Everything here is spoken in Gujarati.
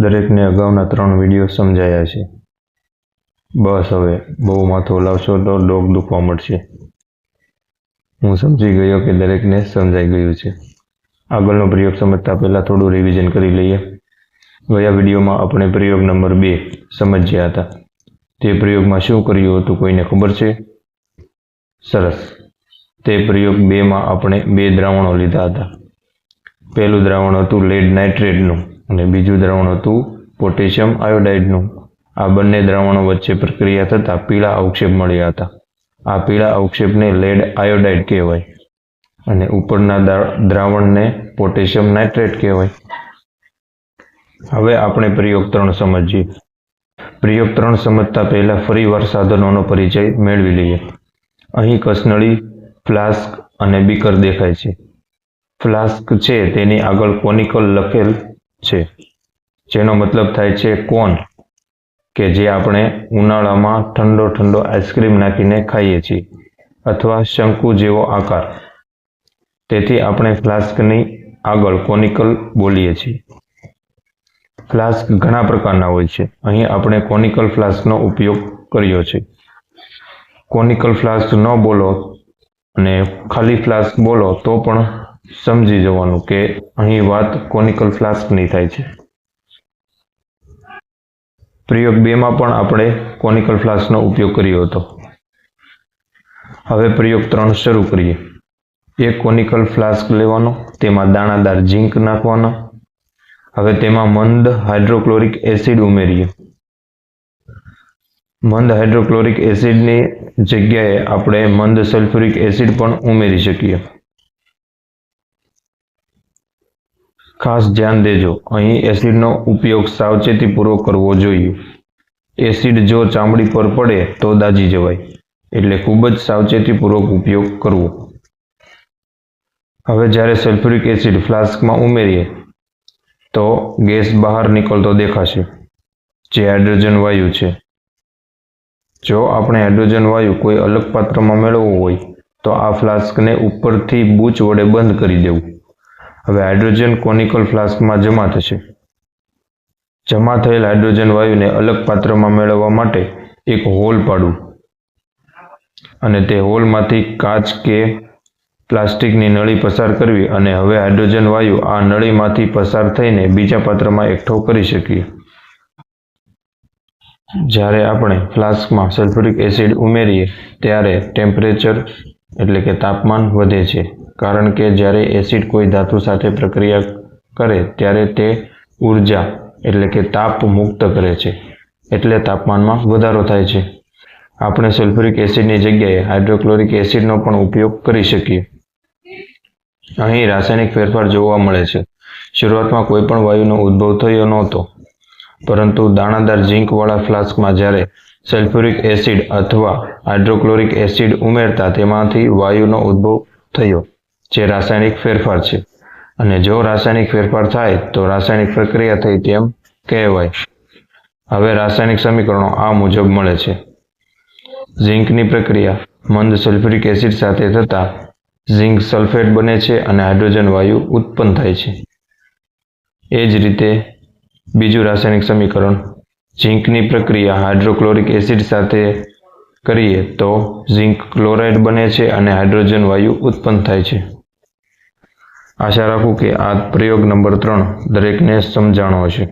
દરેકને અગાઉના ત્રણ વીડિયો સમજાયા છે. બસ હવે, બહુ માથું હલાવશો તો ડોગ દુખવા મળશે. હું સમજી ગયો કે દરેકને સમજાઈ ગયું છે. આગળનો પ્રયોગ સમજતા પહેલાં થોડું રિવિઝન કરી લઈએ. ગયા વિડીયોમાં આપણે પ્રયોગ નંબર બે સમજ્યા હતા. તે પ્રયોગમાં શું કર્યું હતું કોઈને ખબર છે? સરસ. તે પ્રયોગ બેમાં આપણે બે દ્રાવણો લીધા હતા. પહેલું દ્રાવણ હતું લેડ નાઇટ્રેટનું અને બીજું દ્રાવણ હતું પોટેશિયમ આયોડાઇડનું. આ બંને દ્રાવણો વચ્ચે પ્રક્રિયા થતાં પીળા અવક્ષેપ મળ્યા હતા. આ પીળા અવક્ષેપને લેડ આયોડાઇડ કહેવાય અને ઉપરના દ્રા- દ્રાવણને પોટેશિયમ નાઇટ્રેટ કહેવાય. હવે આપણે પ્રયોગ ત્રણ સમજીએ. પ્રયોગ ત્રણ સમજતા પહેલા ફરીવાર સાધનોનો પરિચય મેળવી લઈએ. અહીં કસનળી, ફ્લાસ્ક અને બીકર દેખાય છે. ફ્લાસ્ક છે તેની આગળ કોનિકલ લખેલ છે. જેનો મતલબ થાય છે કોન કે જે આપણે ઉનાળામાં ઠંડો ઠંડો આઈસ્ક્રીમ નાખીને ખાઈએ છીએ અથવા શંકુ જેવો આકાર. તેથી આપણે ફ્લાસ્કની આગળ કોનિકલ બોલીએ છીએ. ફ્લાસ્ક ઘણા પ્રકારના હોય છે. અહીં આપણે કોનિકલ ફ્લાસ્કનો ઉપયોગ કર્યો છે. કોનિકલ ફ્લાસ્ક ન બોલો અને ખાલી ફ્લાસ્ક બોલો તો પણ સમજી જવાનું કે અહીં વાત કોનિકલ ફ્લાસ્કની થાય છે. પ્રયોગ બેમાં પણ આપણે કોનિકલ ફ્લાસ્કનો ઉપયોગ કર્યો હતો. હવે પ્રયોગ ત્રણ શરૂ કરીએ. એક કોનિકલ ફ્લાસ્ક લેવાનો, તેમાં દાણાદાર ઝીંક નાખવાનો. હવે તેમાં મંદ હાઇડ્રોક્લોરિક એસિડ ઉમેરીએ. મંદ હાઇડ્રોક્લોરિક એસિડની જગ્યાએ આપણે મંદ સલ્ફ્યુરિક એસિડ પણ ઉમેરી શકીએ. ખાસ ધ્યાન દેજો. અહીં એસિડનો ઉપયોગ સાવચેતીપૂર્વક કરવો જોઈએ. એસિડ જો ચામડી પર પડે તો દાજી જવાય, એટલે ખૂબ જ સાવચેતીપૂર્વક ઉપયોગ કરવો. હવે જ્યારે સલ્ફ્યુરિક એસિડ ફ્લાસ્કમાં ઉમેરીએ, તો ગેસ બહાર નીકળતો દેખાશે, જે હાઇડ્રોજન વાયુ છે. જો આપણે હાઇડ્રોજન વાયુ કોઈ અલગ પાત્રમાં મેળવવો હોય, તો આ ફ્લાસ્કને ઉપરથી બૂચ વડે બંધ કરી દેવું. હવે હાઇડ્રોજન કોનિકલ ફ્લાસ્કમાં જમા થશે. જમા થયેલ હાઇડ્રોજન વાયુને અલગ પાત્રમાં મેળવવા માટે એક હોલ પાડવું અને તે હોલમાંથી કાચ કે પ્લાસ્ટિકની નળી પસાર કરવી અને હવે હાઇડ્રોજન વાયુ આ નળીમાંથી પસાર થઈને બીજા પાત્રમાં એકઠો કરી શકીએ. જ્યારે આપણે ફ્લાસ્કમાં સલ્ફ્યુરિક એસિડ ઉમેરીએ, ત્યારે ટેમ્પરેચર એટલે કે તાપમાન વધે છે. કારણ કે જ્યારે એસિડ કોઈ ધાતુ સાથે પ્રક્રિયા કરે ત્યારે તે ઊર્જા, એટલે કે તાપ મુક્ત કરે છે, એટલે તાપમાનમાં વધારો થાય છે. આપણે સલ્ફ્યુરિક એસિડની જગ્યાએ હાઇડ્રોક્લોરિક એસિડનો પણ ઉપયોગ કરી શકીએ. અહીં રાસાયણિક ફેરફાર જોવા મળે છે. શરૂઆતમાં કોઈ પણ વાયુનો ઉદ્ભવ થયો નહોતો. પરંતુ દાણાદાર ઝીંકવાળા ફ્લાસ્કમાં જ્યારે સલ્ફ્યુરિક એસિડ અથવા હાઇડ્રોક્લોરિક એસિડ ઉમેરતા તેમાંથી વાયુનો ઉદ્ભવ થયો. જે રાસાયણિક ફેરફાર છે. અને જો રાસાયણિક ફેરફાર થાય, તો રાસાયણિક પ્રક્રિયા થઈ તેમ કહેવાય. હવે રાસાયણિક સમીકરણો આ મુજબ મળે છે. ઝિંકની પ્રક્રિયા, મંદ સલ્ફ્યુરિક એસિડ સાથે થતાં ઝિંક સલ્ફેટ બને છે અને હાઇડ્રોજન વાયુ ઉત્પન્ન થાય છે. એ જ રીતે બીજું રાસાયણિક સમીકરણ ઝિંકની પ્રક્રિયા હાઇડ્રોક્લોરિક એસિડ સાથે કરીએ તો ઝિંક ક્લોરાઇડ બને છે અને હાઇડ્રોજન વાયુ ઉત્પન્ન થાય છે. આશા રાખું કે આ પ્રયોગ નંબર ત્રણ દરેકને સમજાણો હશે.